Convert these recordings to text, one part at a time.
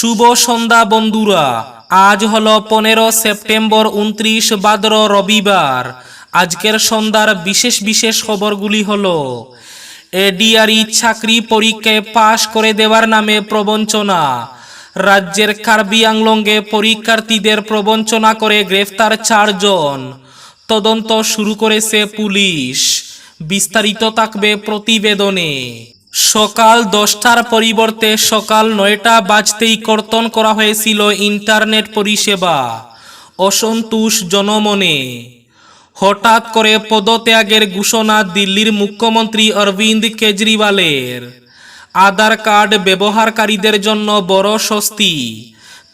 শুভ সন্ধ্যা, বন্ধুরা। আজ হল পনেরো সেপ্টেম্বর উনত্রিশ ভাদ্র রবিবার। আজকের সন্ধ্যার বিশেষ বিশেষ খবরগুলি হলো, এডিআরই চাকরি পরীক্ষায় পাশ করে দেওয়ার নামে প্রবঞ্চনা। রাজ্যের কার্বি আংলঙ্গে পরীক্ষার্থীদের প্রবঞ্চনা করে গ্রেফতার চারজন। তদন্ত শুরু করেছে পুলিশ। বিস্তারিত থাকবে প্রতিবেদনে। সকাল দশটার পরিবর্তে সকাল নয়টা বাজতেই কর্তন করা হয়েছিল ইন্টারনেট পরিষেবা। অসন্তোষ জনমনে। হঠাৎ করে পদত্যাগের ঘোষণা দিল্লির মুখ্যমন্ত্রী অরবিন্দ কেজরিওয়ালের। আধার কার্ড ব্যবহারকারীদের জন্য বড় স্বস্তি।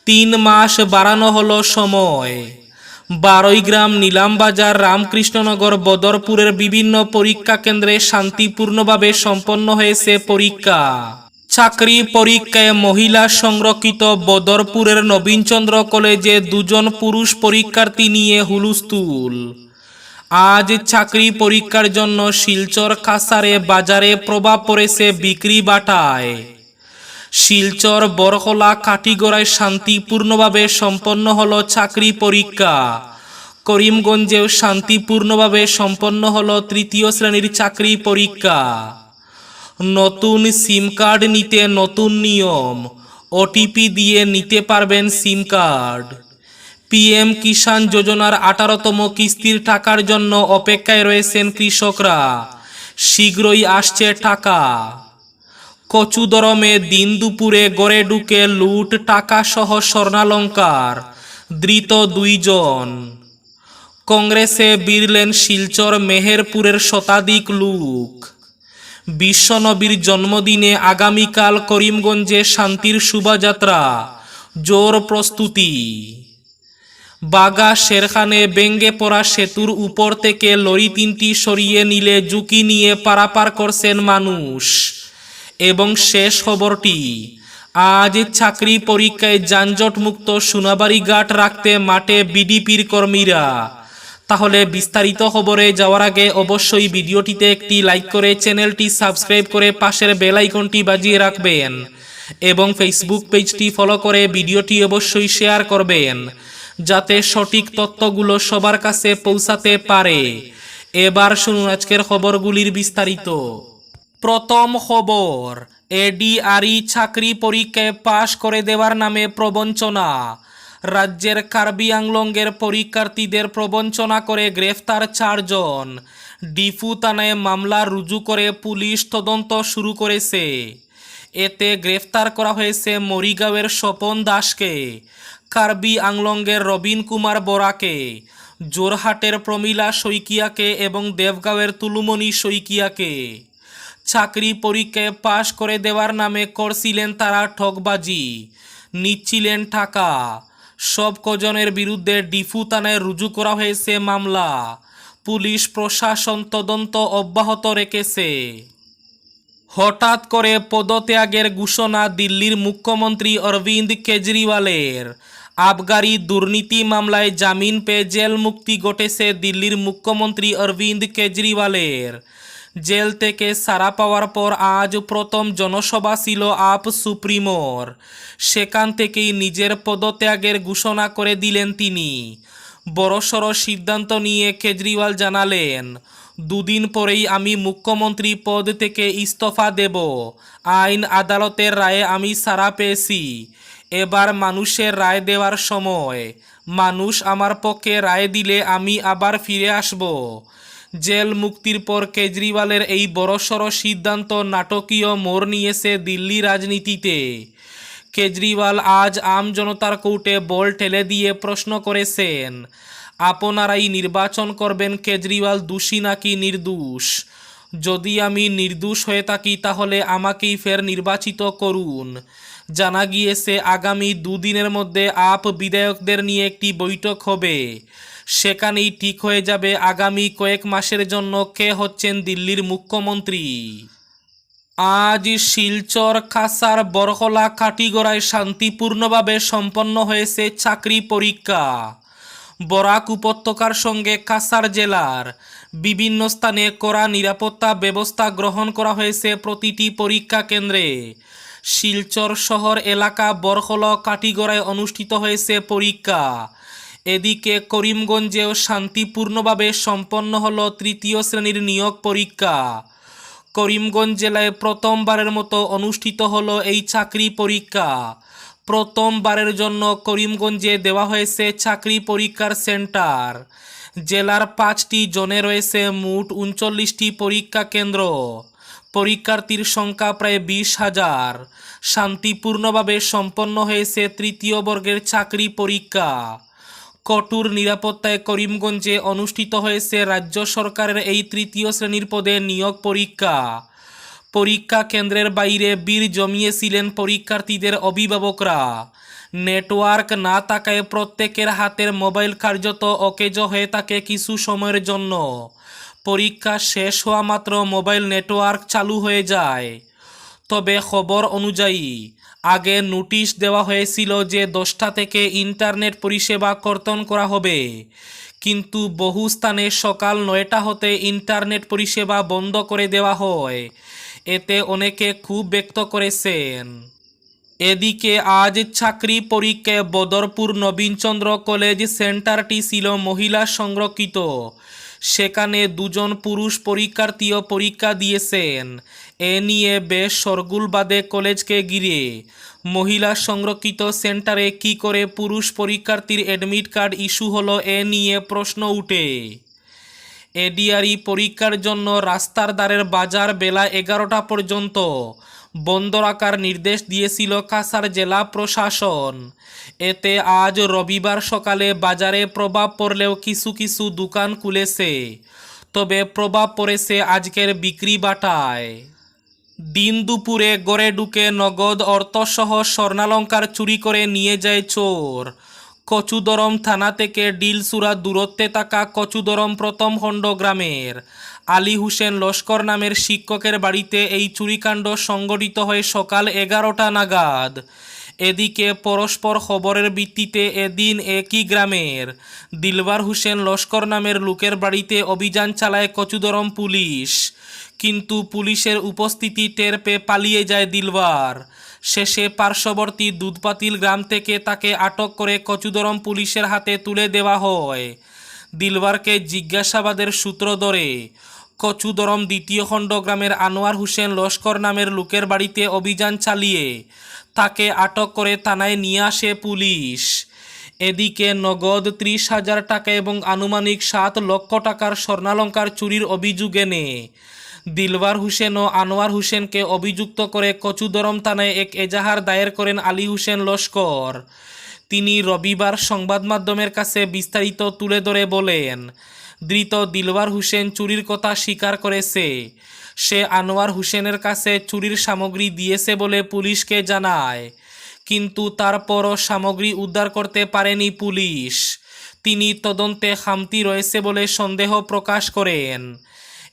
তিন মাস বাড়ানো হলো সময়। বারৈগ্রাম নিলামবাজার রামকৃষ্ণনগর, বদরপুরের বিভিন্ন পরীক্ষা কেন্দ্রে শান্তিপূর্ণভাবে সম্পন্ন হয়েছে পরীক্ষা। চাকরি পরীক্ষায় মহিলা সংরক্ষিত বদরপুরের নবীনচন্দ্র কলেজে দুজন পুরুষ পরীক্ষার্থী নিয়ে হুলুস্থুল। আজ চাকরি পরীক্ষার জন্য শিলচর কাসারে বাজারে প্রভাব পড়েছে বিক্রি বাটায়। শিলচর, বরকলা কাটিগড়ায় শান্তিপূর্ণভাবে সম্পন্ন হলো চাকরি পরীক্ষা। করিমগঞ্জেও শান্তিপূর্ণভাবে সম্পন্ন হলো তৃতীয় শ্রেণির চাকরি পরীক্ষা। নতুন সিম কার্ড নিতে নতুন নিয়ম ওটিপি দিয়ে নিতে পারবেন সিম কার্ড। পিএম কিষাণ যোজনার আঠারোতম কিস্তির টাকার জন্য অপেক্ষায় রয়েছেন কৃষকরা। শীঘ্রই আসছে টাকা। কচুদরমে দিন দুপুরে গড়ে ঢুকে লুট টাকা সহ স্বর্ণালঙ্কার, ধৃত দুইজন। কংগ্রেসে বিরলেন শিলচর মেহেরপুরের শতাধিক লোক। বিশ্বনবীর জন্মদিনে আগামীকাল করিমগঞ্জে শান্তির শোভাযাত্রা, জোর প্রস্তুতি। বাগা শেরখানে বেঙ্গে পড়া সেতুর উপর থেকে লরি তিনটি সরিয়ে নিলে ঝুঁকি নিয়ে পারাপার করছেন মানুষ। এবং শেষ খবরটি, আজ চাকরি পরীক্ষায় যানজট মুক্ত সোনাবাড়ি ঘাট রাখতে মাঠে বিডিপির কর্মীরা। তাহলে বিস্তারিত খবরে যাওয়ার আগে অবশ্যই ভিডিওটিতে একটি লাইক করে চ্যানেলটি সাবস্ক্রাইব করে পাশের বেল আইকনটি বাজিয়ে রাখবেন এবং ফেসবুক পেজটি ফলো করে ভিডিওটি অবশ্যই শেয়ার করবেন, যাতে সঠিক তথ্যগুলো সবার কাছে পৌঁছাতে পারে। এবার শুনুন আজকের খবরগুলির বিস্তারিত। প্রথম খবর এডিআরই চাকরি পরীক্ষায় পাশ করে দেওয়ার নামে প্রবঞ্চনা। রাজ্যের কার্বি আংলঙ্গের পরীক্ষার্থীদের প্রবঞ্চনা করে গ্রেফতার চারজন। ডিফু থানায় মামলা রুজু করে পুলিশ তদন্ত শুরু করেছে। এতে গ্রেফতার করা হয়েছে মরিগাঁওয়ের স্বপন দাসকে, কার্বি আংলঙ্গের রবীন কুমার বরাকে, জোরহাটের প্রমীলা শইকিয়াকে এবং দেবগাঁওয়ের তুলুমণি শইকিয়াকে। চাকরি পরীক্ষায় পাশ করে দেওয়ার নামে করছিলেন তারা ঠকবাজি নিচ্ছিলেন টাকা। সব কজনের বিরুদ্ধে ডিফু থানায় রুজু করা হয়েছে মামলা। পুলিশ প্রশাসন তদন্ত অব্যাহত রেখেছে। হঠাৎ করে পদত্যাগের ঘোষণা দিল্লির মুখ্যমন্ত্রী অরবিন্দ কেজরিওয়ালের। আবগারি দুর্নীতি মামলায় জামিন পেয়ে জেল মুক্তি ঘটেছে দিল্লির মুখ্যমন্ত্রী অরবিন্দ কেজরিওয়ালের। জেল থেকে সারা পাওয়ার পর আজ প্রথম জনসভা ছিল আপ সুপ্রিমোর। সেখান থেকেই নিজের পদত্যাগের ঘোষণা করে দিলেন তিনি। বড়সড় সিদ্ধান্ত নিয়ে কেজরিওয়াল জানালেন, দুদিন পরেই আমি মুখ্যমন্ত্রী পদ থেকে ইস্তফা দেব। আইন আদালতের রায়ে আমি সারা পেয়েছি। এবার মানুষের রায় দেওয়ার সময়। মানুষ আমার পক্ষে রায় দিলে আমি আবার ফিরে আসব। জেল মুক্তির পর কেজরিওয়ালের এই বড়সড় সিদ্ধান্ত নাটকীয় মোড় নিয়েছে দিল্লি রাজনীতিতে। কেজরিওয়াল আজ আম জনতার কোর্টে বল ঠেলে দিয়ে প্রশ্ন করেছেন, আপনারাই নির্বাচন করবেন কেজরিওয়াল দোষী নাকি নির্দোষ? যদি আমি নির্দোষ হয়ে থাকি তাহলে আমাকেই ফের নির্বাচিত করুন। জানা গিয়েছে, আগামী দুদিনের মধ্যে আপ বিধায়কদের নিয়ে একটি বৈঠক হবে। সেখানেই ঠিক হয়ে যাবে আগামী কয়েক মাসের জন্য কে হচ্ছেন দিল্লির মুখ্যমন্ত্রী। আজ শিলচর কাসার বরকলা কাটিগড়ায় শান্তিপূর্ণভাবে সম্পন্ন হয়েছে চাকরি পরীক্ষা। বরাক উপত্যকার সঙ্গে কাসার জেলার বিভিন্ন স্থানে করা নিরাপত্তা ব্যবস্থা গ্রহণ করা হয়েছে প্রতিটি পরীক্ষা কেন্দ্রে। শিলচর শহর এলাকা বরহল কাটিগড়ায় অনুষ্ঠিত হয়েছে পরীক্ষা। এদিকে করিমগঞ্জেও শান্তিপূর্ণভাবে সম্পন্ন হলো তৃতীয় শ্রেণির নিয়োগ পরীক্ষা। করিমগঞ্জ জেলায় প্রথমবারের মতো অনুষ্ঠিত হলো এই চাকরি পরীক্ষা। প্রথমবারের জন্য করিমগঞ্জে দেওয়া হয়েছে চাকরি পরীক্ষার সেন্টার। জেলার পাঁচটি জোনে রয়েছে মোট উনচল্লিশটি পরীক্ষা কেন্দ্র। পরীক্ষার্থীর সংখ্যা প্রায় বিশ হাজার। শান্তিপূর্ণভাবে সম্পন্ন হয়েছে তৃতীয় বর্গের চাকরি পরীক্ষা। কঠোর নিরাপত্তায় করিমগঞ্জে অনুষ্ঠিত হয়েছে রাজ্য সরকারের এই তৃতীয় শ্রেণির পদে নিয়োগ পরীক্ষা। পরীক্ষা কেন্দ্রের বাইরে বীর জমিয়েছিলেন পরীক্ষার্থীদের অভিভাবকরা। নেটওয়ার্ক না থাকায় প্রত্যেকের হাতের মোবাইল কার্যত অকেজ হয়ে থাকে কিছু সময়ের জন্য। পরীক্ষা শেষ হওয়া মাত্র মোবাইল নেটওয়ার্ক চালু হয়ে যায়। তবে খবর অনুযায়ী আগে নোটিশ দেওয়া হয়েছিল যে দশটা থেকে ইন্টারনেট পরিষেবা কর্তন করা হবে। কিন্তু বহু স্থানে সকাল নয়টা হতে ইন্টারনেট পরিষেবা বন্ধ করে দেওয়া হয়। এতে অনেকে খুব ব্যক্ত করেছেন। এদিকে আজ চাকরি পরীক্ষায় বদরপুর নবীনচন্দ্র কলেজ সেন্টারটি ছিল মহিলা সংরক্ষিত। সেখানে দুজন পুরুষ পরীক্ষার্থীও পরীক্ষা দিয়েছেন। এ নিয়ে বেশ সরগুল বাদে কলেজকে ঘিরে। মহিলা সংরক্ষিত সেন্টারে কি করে পুরুষ পরীক্ষার্থীর অ্যাডমিট কার্ড ইস্যু হলো এ নিয়ে প্রশ্ন উঠে। এডিআরই পরীক্ষার জন্য রাস্তার দ্বারের বাজার বেলা এগারোটা পর্যন্ত বন্ধ রাখার নির্দেশ দিয়েছিল কাসার জেলা প্রশাসন। এতে আজ রবিবার সকালে বাজারে প্রভাব পড়লেও কিছু কিছু দোকান খুলেছে। তবে প্রভাব পড়েছে আজকের বিক্রি বাটায়। দিন দুপুরে গড়ে ঢুকে নগদ অর্থসহ স্বর্ণালঙ্কার চুরি করে নিয়ে যায় চোর। কচুদরম থানা থেকে ডিলসুরা দূরত্বে থাকা কচুদরম প্রথম খণ্ড গ্রামের আলী হোসেন লস্কর নামের শিক্ষকের বাড়িতে এই চুরিকাণ্ড সংঘটিত হয় সকাল এগারোটা নাগাদ। এদিকে পরস্পর খবরের ভিত্তিতে এদিন একই গ্রামের দিলবার হোসেন লস্কর নামের লোকের বাড়িতে অভিযান চালায় কচুদরম পুলিশ। কিন্তু পুলিশের উপস্থিতি টের পেয়ে পালিয়ে যায় দিলবার শেষে পার্শ্ববর্তী দুধপাতিল গ্রাম থেকে তাকে আটক করে কচুদরম পুলিশের হাতে তুলে দেওয়া হয়। দিলবারকে জিজ্ঞাসাবাদের সূত্র ধরে কচুদরম দ্বিতীয় খণ্ড গ্রামের আনোয়ার হোসেন লস্কর নামের লোকের বাড়িতে অভিযান চালিয়ে তাকে আটক করে থানায় নিয়ে আসে পুলিশ। এদিকে নগদ ত্রিশ হাজার টাকা এবং আনুমানিক সাত লক্ষ টাকার স্বর্ণালঙ্কার চুরির অভিযোগ এনে দিলবার হোসেন ও আনোয়ার হোসেনকে অভিযুক্ত করে কচুদরম থানায় এক এজাহার দায়ের করেন আলী হোসেন লস্কর। তিনি রবিবার সংবাদ মাধ্যমের কাছে বিস্তারিত তুলে ধরে বলেন ধৃত দিলওয়ার হোসেন চুরির কথা স্বীকার করেছে। সে আনোয়ার হোসেনের কাছে চুরির সামগ্রী দিয়েছে বলে পুলিশকে জানায়। কিন্তু তারপরও সামগ্রী উদ্ধার করতে পারেনি পুলিশ। তিনি তদন্তে খামতি রয়েছে বলে সন্দেহ প্রকাশ করেন।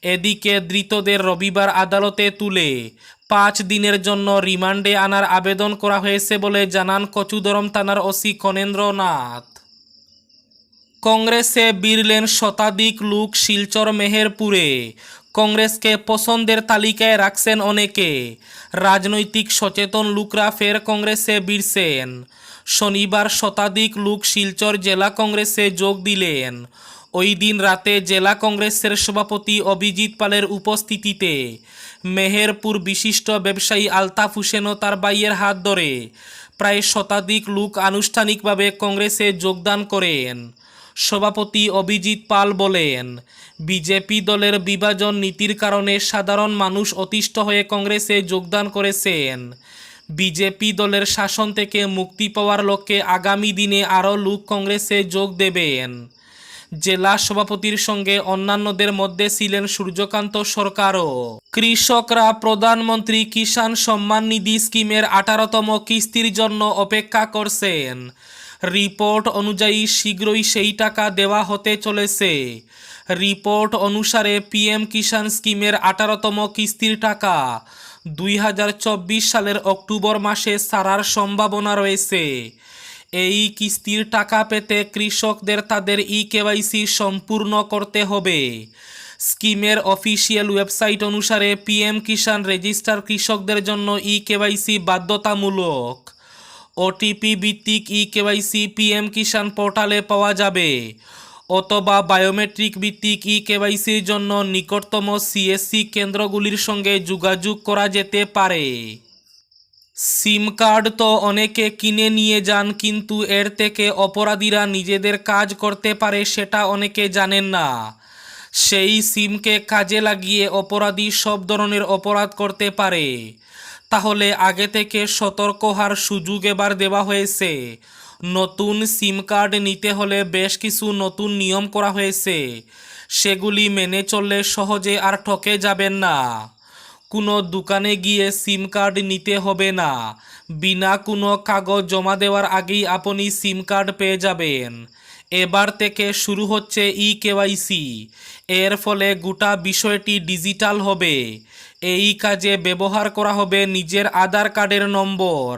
এদিকে ধৃতদের রবিবার আদালতে তুলে পাঁচ দিনের জন্য রিমান্ডে আনার আবেদন করা হয়েছে বলে জানান কচুদরম থানার ওসি কনেন্দ্রনাথ। কংগ্রেসে বিরলেন শতাধিক লোক শিলচর, মেহেরপুরে। কংগ্রেসকে পছন্দের তালিকায় রাখছেন অনেকে। রাজনৈতিক সচেতন লোকরা ফের কংগ্রেসে বিরছেন। শনিবার শতাধিক লোক শিলচর জেলা কংগ্রেসে যোগ দিলেন। ওই দিন রাতে জেলা কংগ্রেসের সভাপতি অভিজিৎ পালের উপস্থিতিতে মেহেরপুর বিশিষ্ট ব্যবসায়ী আলতাফ হোসেন ও তার বাইয়ের হাত ধরে। প্রায় শতাধিক লোক আনুষ্ঠানিকভাবে কংগ্রেসে যোগদান করেন। সভাপতি অভিজিৎ পাল বলেন, বিজেপি দলের বিভাজন নীতির কারণে সাধারণ মানুষ অতিষ্ঠ হয়ে কংগ্রেসে যোগদান করেছেন। বিজেপি দলের শাসন থেকে মুক্তি পাওয়ার লক্ষ্যে আগামী দিনে আরও লোক কংগ্রেসে যোগ দেবেন। জেলা সভাপতির সঙ্গে অন্যান্যদের মধ্যে ছিলেন সূর্যকান্ত সরকারও। কৃষকরা প্রধানমন্ত্রী কিষাণ সম্মান নিধি স্কিমের আঠারোতম কিস্তির জন্য অপেক্ষা করছেন। রিপোর্ট অনুযায়ী শীঘ্রই সেই টাকা দেওয়া হতে চলেছে। রিপোর্ট অনুসারে পিএম কিষাণ স্কিমের আঠারোতম কিস্তির টাকা দুই হাজার চব্বিশ সালের অক্টোবর মাসে সারার সম্ভাবনা রয়েছে। এই কিস্তির টাকা পেতে কৃষকদের তাদের ই কেওয়াইসি সম্পূর্ণ করতে হবে। স্কিমের অফিসিয়াল ওয়েবসাইট অনুসারে পিএম কিষাণ রেজিস্টার কৃষকদের জন্য ই কেওয়াইসি বাধ্যতামূলক। ওটিপি ভিত্তিক ই কেওয়াইসি পিএম কিষাণ পোর্টালে পাওয়া যাবে। অথবা বায়োমেট্রিক ভিত্তিক ই কেওয়াইসির জন্য নিকটতম সিএসসি কেন্দ্রগুলির সঙ্গে যোগাযোগ করা যেতে পারে। সিম কার্ড তো অনেকে কিনে নিয়ে যান, কিন্তু এর থেকে অপরাধীরা নিজেদের কাজ করতে পারে সেটা অনেকে জানেন না। সেই সিমকে কাজে লাগিয়ে অপরাধী সব ধরনের অপরাধ করতে পারে। তাহলে আগে থেকে সতর্ক হওয়ার সুযোগ এবার দেওয়া হয়েছে। নতুন সিম কার্ড নিতে হলে বেশ কিছু নতুন নিয়ম করা হয়েছে। সেগুলি মেনে চললে সহজে আর ঠকে যাবেন না। কোনো দোকানে গিয়ে সিম কার্ড নিতে হবে না। বিনা কোনো কাগজ জমা দেওয়ার আগেই আপনি সিম কার্ড পেয়ে যাবেন। এবার থেকে শুরু হচ্ছে ই কেওয়াইসি এর ফলে গোটা বিষয়টি ডিজিটাল হবে। এই কাজে ব্যবহার করা হবে নিজের আধার কার্ডের নম্বর।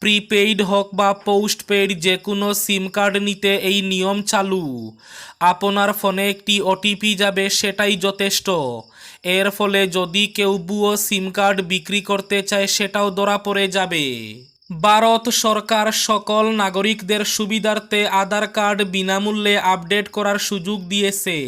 প্রিপেইড হোক বা পোস্টপেইড যে কোনো সিম কার্ড নিতে এই নিয়ম চালু। আপনার ফোনে একটি ওটিপি যাবে, সেটাই যথেষ্ট। এর ফলে যদি কেউ বুয়ো সিম কার্ড বিক্রি করতে চায়, সেটাও ধরা পড়ে যাবে। ভারত সরকার সকল নাগরিকদের সুবিধার্থে আধার কার্ড বিনামূল্যে আপডেট করার সুযোগ দিয়েছে।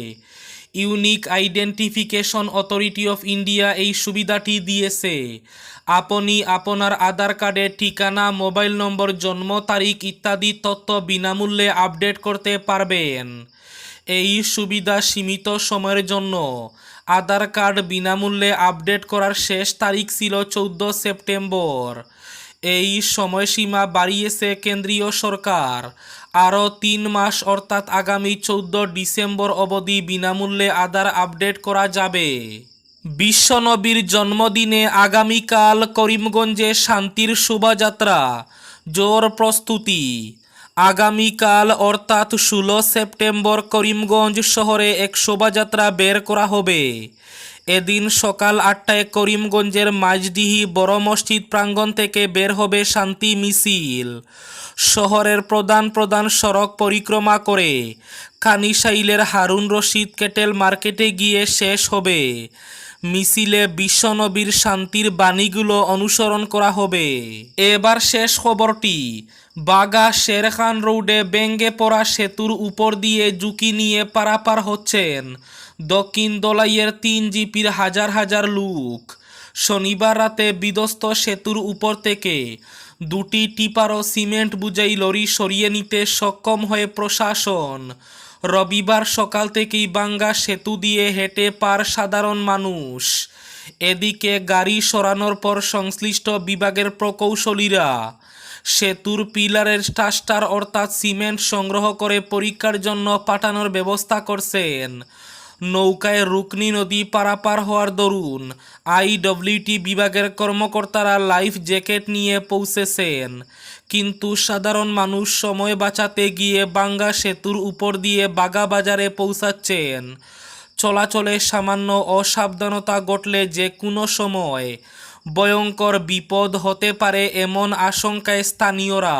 Unique identification authority of India এই সুবিধাটি দিয়েছে। আপনি আপনার আধার কার্ডের ঠিকানা, মোবাইল নম্বর, জন্ম তারিখ ইত্যাদি তথ্য বিনামূল্যে আপডেট করতে পারবেন। এই সুবিধা সীমিত সময়ের জন্য। আধার কার্ড বিনামূল্যে আপডেট করার শেষ তারিখ ছিল চৌদ্দ সেপ্টেম্বর। এই সময়সীমা বাড়িয়েছে কেন্দ্রীয় সরকার। আরও তিন মাস অর্থাৎ আগামী চৌদ্দ ডিসেম্বর অবধি বিনামূল্যে আধার আপডেট করা যাবে। বিশ্বনবীর জন্মদিনে আগামীকাল করিমগঞ্জে শান্তির শোভাযাত্রা। জোর প্রস্তুতি। আগামীকাল অর্থাৎ ষোলো সেপ্টেম্বর করিমগঞ্জ শহরে এক শোভাযাত্রা বের করা হবে। এদিন সকাল আটটায় করিমগঞ্জের মাঝডিহি বড় মসজিদ প্রাঙ্গণ থেকে বের হবে শান্তি মিছিল। শহরের প্রধান প্রধান সড়ক পরিক্রমা করে। কানিসাইলের হারুন রশিদ কেটেল মার্কেটে গিয়ে শেষ হবে। মিছিলে বিশ্বনবীর শান্তির বাণীগুলো অনুসরণ করা হবে। এবার শেষ খবরটি, বাগা শেরখান রোডে বেঙ্গে পড়া সেতুর উপর দিয়ে ঝুঁকি নিয়ে পারাপার হচ্ছেন দক্ষিণ দলাইয়ের তিন জিপির হাজার হাজার লোক। শনিবার রাতে বিধ্বস্ত সেতুর উপর থেকে দুটি টিপার ও সিমেন্ট বুঝাই লরি সরিয়ে নিতে সক্ষম হয়ে প্রশাসন। রবিবার সকাল থেকেই বাঙ্গা সেতু দিয়ে হেঁটে পার সাধারণ মানুষ। এদিকে গাড়ি সরানোর পর সংশ্লিষ্ট বিভাগের প্রকৌশলীরা সেতুর পিলারের স্টাস্টার অর্থাৎ সিমেন্ট সংগ্রহ করে পরীক্ষার জন্য পাঠানোর ব্যবস্থা করছেন। নৌকায় রুকনি নদী পারাপার হওয়ার দরুন আইডব্লিউটি বিভাগের কর্মকর্তারা লাইফ জ্যাকেট নিয়ে পৌঁছেছেন। কিন্তু সাধারণ মানুষ সময় বাঁচাতে গিয়ে বাঙ্গা সেতুর উপর দিয়ে বাগা বাজারে পৌঁছাচ্ছেন। চলাচলে সামান্য অসাবধানতা ঘটলে যে কোনো সময় ভয়ঙ্কর বিপদ হতে পারে এমন আশঙ্কায় স্থানীয়রা।